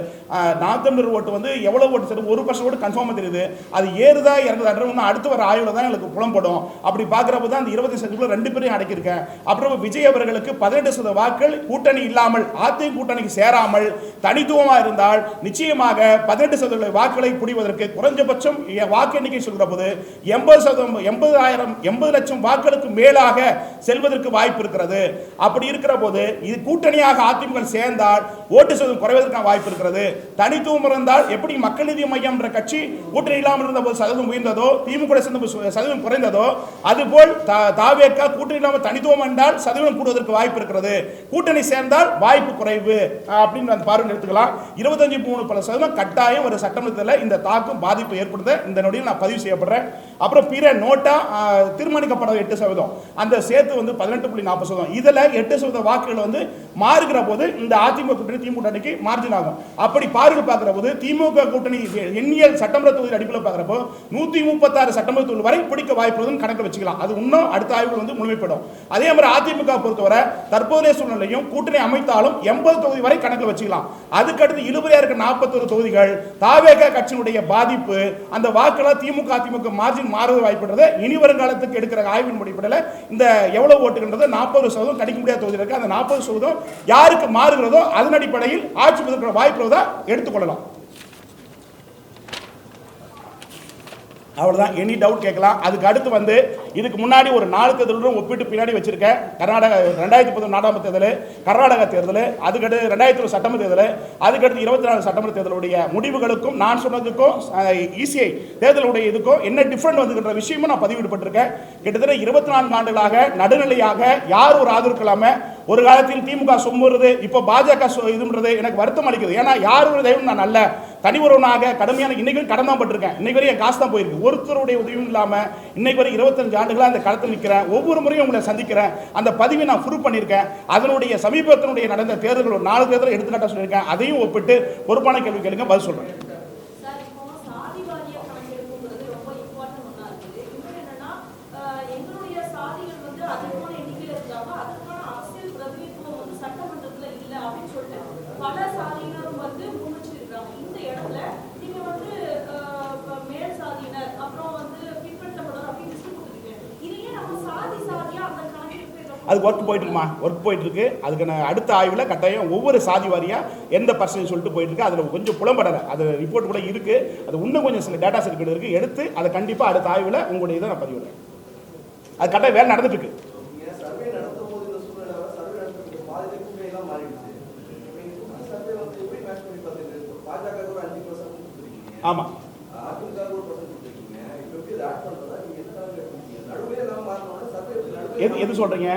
நாம் தமிழர் ஓட்டு வந்து எவ்வளவு ஓட்டு சரி ஒரு பர்சன்ட் ஓட்டு கன்ஃபார்மாக தெரியுது. அது ஏறுதா இறங்குதான்ற இன்னும் அடுத்து வர ஆய்வுல தான் எங்களுக்கு புலம்படும். அப்படி பார்க்குறப்ப தான் அந்த இருபத்தி சதவீதம் ரெண்டு பேரையும் அடக்கியிருக்கேன். அப்புறம் விஜய் அவர்களுக்கு பதினெட்டு சதவீத வாக்கள் கூட்டணி இல்லாமல் அதிமுக கூட்டணிக்கு சேராமல் தனித்துவமாக இருந்தால் நிச்சயமாக பதினெட்டு சதவீத வாக்குகளை பிடிவதற்கு குறைஞ்சபட்சம் வாக்கு எண்ணிக்கை சொல்கிற போது எண்பது சதவீதம் எண்பதாயிரம் எண்பது லட்சம் வாக்களுக்கு மேலாக செல்வதற்கு வாய்ப்பு இருக்கிறது. அப்படி இருக்கிற போது இது கூட்டணியாக அதிமுக சேர்ந்தால் ஓட்டு சதவீதம் குறைவதற்கான வாய்ப்பு இருக்கிறது. தனித்துவம் இருந்தால் எப்படி மக்கள் நீதி மையம் என்ற கட்சி கூட்டணி இல்லாமல் இருந்த போது சதவீதம் உயர்ந்ததோ திமுக சேர்ந்த சதவீதம் குறைந்ததோ அதுபோல் தாவேக்கா கூட்டணி நாம தனித்துவம் என்றால் சதவீதம் கூடுவதற்கு வாய்ப்பு இருக்கிறது. கூட்டணி சேர்ந்தால் வாய்ப்பு குறைவு. அப்படின்னு அந்த பார்வை எடுத்துக்கலாம். இருபத்தஞ்சு மூணு பல சதவீதம் கட்டாயம் ஒரு சட்டமன்றத்தில் இந்த தாக்கம் பாதிப்பு ஏற்படுத்த இந்த நொடியில் நான் பதிவு செய்யப்படுறேன். அப்புறம் பிற நோட்டா அஹ், தீர்மானிக்கப்படாத எட்டு சதவீதம். அந்த சேர்த்து வந்து பதினெட்டு புள்ளி நாற்பது சதவீதம். இதில் எட்டு சதவீத வாக்குகள் வந்து மாறுகிற போது இந்த அதிமுக கூட்டணி திமுக கூட்டணிக்கு மார்ஜின் ஆகும். அப்படி பார்வை பார்க்குற போது திமுக கூட்டணி எண்ணியல் சட்டமன்ற தொகுதி அடிப்படையில் பார்க்குறப்போ நூற்றி முப்பத்தாறு சட்டம் தொகுதி வரை பிடிக்க வாய்ப்பு கணக்கில் வச்சுக்கலாம். அது இன்னும் அடுத்த ஆய்வுகள் வந்து முழுமைப்படும். அதே மாதிரி அதிமுக பொறுத்தவரை தற்போதைய சூழ்நிலையும் கூட்டணி அமைத்தாலும் எண்பது தொகுதி வரை கணக்கு வச்சுக்கலாம். அதுக்கடுத்து இழுபறியா இருக்க நாற்பத்தொரு தொகுதிகள் தாவேக கட்சியினுடைய பாதிப்பு அந்த வாக்குல திமுக அதிமுக மார்ஜின் மாறுவது வாய்ப்புன்றது இனி வருங்காலத்துக்கு எடுக்கிற ஆய்வின் அடிப்படையில் இந்த எவ்வளவு ஓட்டுகின்றது? நாற்பது சதவீதம் கணிக்க முடியாத தொகுதி இருக்கு. அந்த நாற்பது சதவீதம் யாருக்கு மாறுகிறதோ அதன் அடிப்படையில் ஆட்சி பெறுகிற வாய்ப்பு எடுத்துக்கொள்ளலாம் அவ்வளோதான் எனி டவுட் கேட்கலாம். அதுக்கு அடுத்து வந்து இதுக்கு முன்னாடி ஒரு நாலு தேர்தலும் ஒப்பிட்டு பின்னாடி வச்சிருக்கேன் கர்நாடகா ரெண்டாயிரத்தி பதினொன்று நாடாம தேர்தல் கர்நாடகா தேர்தல் அதுக்கடுத்து ரெண்டாயிரத்தி ஒரு சட்டமன்ற தேர்தல் அதுக்கடுத்து இருபத்தி நாலு சட்டமன்ற தேர்தலுடைய முடிவுகளுக்கும் நான் சொன்னதுக்கும் இசிஐ தேர்தலுடைய இதுக்கும் என்ன டிஃப்ரெண்ட் வந்துக்கின்ற விஷயமும் நான் பதிவிடப்பட்டிருக்கேன். கிட்டத்தட்ட இருபத்தி நான்கு ஆண்டுகளாக நடுநிலையாக யார் ஒரு ஆதரவு இல்லாமல் ஒரு காலத்தில் திமுக சொம்புறது இப்போ பாஜக சொ- இதுன்றது எனக்கு வருத்தம் அளிக்குது. ஏன்னா யார் ஒரு தெய்வம் நான் நல்ல தனி ஒருவனாக கடுமையான இன்னைக்கு வரை கடன் தான் பட்டிருக்கேன். இன்னைக்கு வரை என் காசு தான் போயிருக்கு. ஒருத்தருடைய உதவியும் இல்லாம இன்னைக்கு வரை இருபத்தஞ்சு ஆண்டுகளாக அந்த களத்தில் நிற்கிறேன் ஒவ்வொரு முறையும் உங்களை சந்திக்கிறேன். அந்த பதிவை நான் ப்ரூவ் பண்ணியிருக்கேன். அதனுடைய சமீபத்தினுடைய நடந்த தேர்தல்கள் ஒரு நாலு தேர்தல் எடுத்துக்காட்ட சொல்லியிருக்கேன். அதையும் ஒப்பிட்டு பொறுப்பான கேள்வி கேளுங்க பதில் சொல்றேன் சார் இப்போ சாதி வாரிய கணக்கெடுப்புங்கிறது ரொம்ப இம்பார்ட்டன்ட் ஒன்றா இருக்குது இன்னொன்று என்னன்னா அஹ், எங்களுடைய சாதிகள் வந்து அதிகமான எண்ணிக்கையில் இருக்காங்க அதற்கான அரசியல் பிரதிநிதித்துவம் வந்து சட்டமன்றத்தில் இல்லை அப்படின்னு சொல்லிட்டு பல சாதியினரும் வந்து முன்வச்சிருக்காங்க இந்த இடத்துல நீங்க வந்து அஹ், இப்ப மேல் சாதியினர் அப்புறம் வந்து பிற்படுத்தப்பட்டவர் அப்படின்னு லிஸ்ட் கொடுத்துருக்கீங்க இதையே நம்ம சாதி சாதியா அந்த கணக்கெடுப்பு அது ஒர்க் போயிட்டு இருக்குமா ஒர்க் போயிட்டு இருக்கு அதுக்கான அடுத்த ஆய்வில் கட்டாயம் ஒவ்வொரு சாதி வாரியா எந்த பர்சன்டேஜ் சொல்லிட்டு போயிட்டு இருக்கு அதில் கொஞ்சம் புலம்படலை. அது ரிப்போர்ட் கூட இருக்கு. அது இன்னும் கொஞ்சம் சில டேட்டா சர்க்கிள் இருக்கு. எடுத்து அதை கண்டிப்பாக அடுத்த ஆய்வில் உங்களுடைய இதை நான் பதிவிடுறேன் அது கட்டாயம் வேலை நடந்துட்டு இருக்கு நீங்க சர்வே நடத்தும் போது இந்த சூழ்நிலை சர்வே நடத்துறதுக்கு பாதி கூட்டணி எல்லாம் மாறிடுச்சு நீங்க சர்வே வந்து எப்படி மேட்ச் பண்ணி பார்த்தீங்க பாஜக ஒரு அஞ்சு பர்சன்ட் கொடுத்துருக்கீங்க ஆமாம் அதிமுக ஒரு பர்சன்ட் கொடுத்துருக்கீங்க இப்போ எப்படி ஆட் பண்றதா நீங்க என்ன கொடுத்தீங்க நடுவே எல்லாம் மாறினோட சர்வே எது எது சொல்கிறீங்க